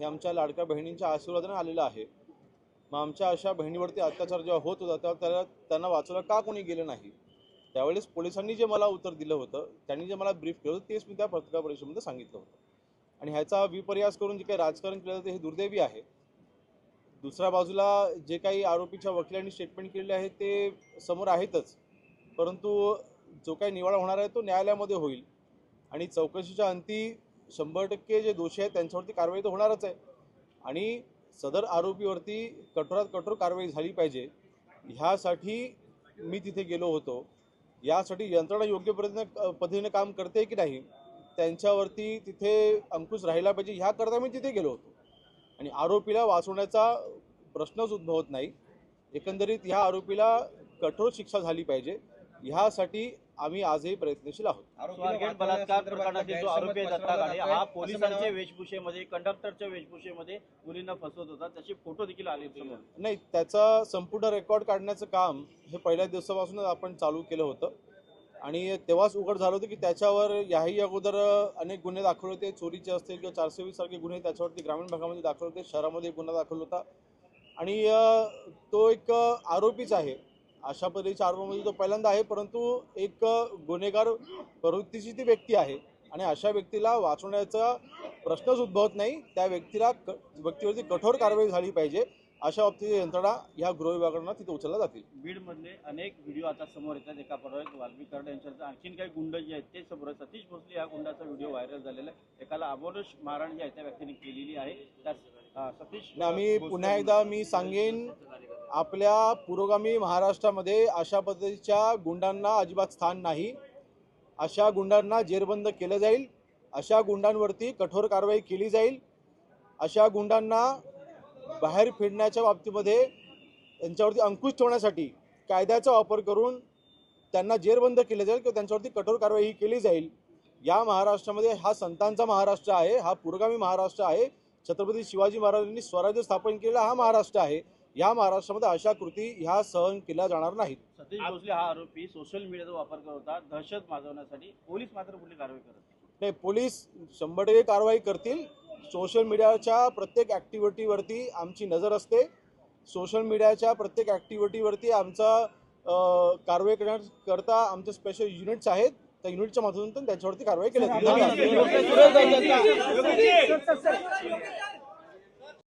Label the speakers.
Speaker 1: हे आमच्या लाडक्या बहिणींच्या आशीर्वादाने आलेलं आहे. मग आमच्या अशा बहिणीवरती अत्याचार जेव्हा होत होता तेव्हा त्याला त्यांना वाचवलं का कोणी गेलं नाही? त्यावेळेस पोलिसांनी जे मला उत्तर दिलं होतं त्यांनी जे मला ब्रीफ केलं होतं तेच मी त्या पत्रकार परिषदेमध्ये सांगितलं होतं. आणि ह्याचा विपर्यास करून जे काही राजकारण केलं जातं हे दुर्दैवी आहे. दुसऱ्या बाजूला जे काही आरोपीच्या वकिलांनी स्टेटमेंट केलेले आहे ते समोर आहेतच. परंतु जो काही निवाडा होणार आहे तो न्यायालयामध्ये होईल. आणि चौकशीच्या अंती शंभर टक्के जे दोषी आहेत त्यांच्यावरती कारवाई तर होणारच आहे. आणि सदर आरोपीवरती कठोरात कठोर कारवाई झाली पाहिजे ह्यासाठी मी तिथे गेलो होतो. यासाठी यंत्रणा योग्य पद्धतीने पद्धतीने काम करते की नाही त्यांच्यावरती तिथे अंकुश राहिला पाहिजे ह्याकरता मी तिथे गेलो होतो. आणि आरोपीला वाचवण्याचा प्रश्नच उद्भवत नाही. एकंदरीत ह्या आरोपीला कठोर शिक्षा झाली पाहिजे. ह्यासाठी आम्ही आजही प्रयत्नशील आहोत.
Speaker 2: बलात्कार प्रकरणातील जो आरोपी आहे दत्ता गाडे हा पोलिसांच्या वेशभूषेमध्ये कंडक्टरच्या वेशभूषेमध्ये मुलींना फसवत होता. त्याचे फोटो देखील आले
Speaker 1: नाही त्याचा संपूर्ण रेकॉर्ड काढण्याचं काम हे पहिल्या दिवसापासूनच आपण चालू केलं होतं. आणि तेव्हाच उघड झालं होतं की त्याच्यावर याही अगोदर अनेक गुन्हे दाखवले होते. चोरीचे असतील किंवा चारशे वीस सारखे गुन्हे त्याच्यावरती ग्रामीण भागामध्ये दाखल होते. शहरामध्ये गुन्हा दाखल होता. आणि तो एक आरोपीच आहे. अशा पद्धतीच्या आरोपामध्ये म्हणजे तो पहिल्यांदा आहे परंतु एक गुन्हेगार प्रवृत्तीची ती व्यक्ती आहे आणि अशा व्यक्तीला वाचवण्याचा प्रश्नच उद्भवत नाही. त्या व्यक्तीला क व्यक्तीवरती कठोर कारवाई झाली पाहिजे. अशा बाबतीत यंत्रणा ह्या गृह विभागांना तिथे उचलल्या जातील.
Speaker 2: बीडमधले अनेक व्हिडिओ आता समोर येतात. एका परवा वाल्मी कर्ड यांच्यावर आणखीन काही गुंड जे आहेत ते समोर. सतीश भोसले या गुंडाचा व्हिडिओ व्हायरल झालेला आहे. एकाला अबोलश मारहाण जी आहे त्या व्यक्तीने केलेली आहे. त्या अं, सतीश
Speaker 1: आम्ही पुन्हा एकदा मी सांगेन आपल्या पुरोगामी महाराष्ट्रामध्ये अशा पद्धतीच्या गुंडांना अजिबात स्थान नाही. अशा गुंडांना जेरबंद केलं जाईल. अशा गुंडांवरती कठोर कारवाई केली जाईल. अशा गुंडांना बाहेर फिरण्याच्या बाबतीमध्ये त्यांच्यावरती अंकुश ठेवण्यासाठी कायद्याचा वापर करून त्यांना जेरबंद केलं जाईल किंवा त्यांच्यावरती कठोर कारवाई केली जाईल. या महाराष्ट्रामध्ये हा संतांचा महाराष्ट्र आहे हा पुरोगामी महाराष्ट्र आहे. छत्रपती शिवाजी महाराजांनी स्वराज्य स्थापन केलेला हा महाराष्ट्र आहे. या महाराष्ट्रामध्ये अशा कृती ह्या सहन केल्या जाणार नाहीत.
Speaker 2: सतीश भोसले हा आरोपी सोशल मीडियाचा वापर करत होता. दहशत माजवण्यासाठी पोलीस मात्र कुठली कारवाई करत नाही.
Speaker 1: नाही पोलीस शंभर टक्के कारवाई करतील. सोशल मीडियाच्या प्रत्येक ॲक्टिव्हिटीवरती आमची नजर असते सोशल मीडियाच्या प्रत्येक ॲक्टिव्हिटीवरती आमचा कारवाई करण्याकरता आमचे स्पेशल युनिट्स आहेत त्या युनिटच्या माध्यमातून त्यांच्यावरती कारवाई केली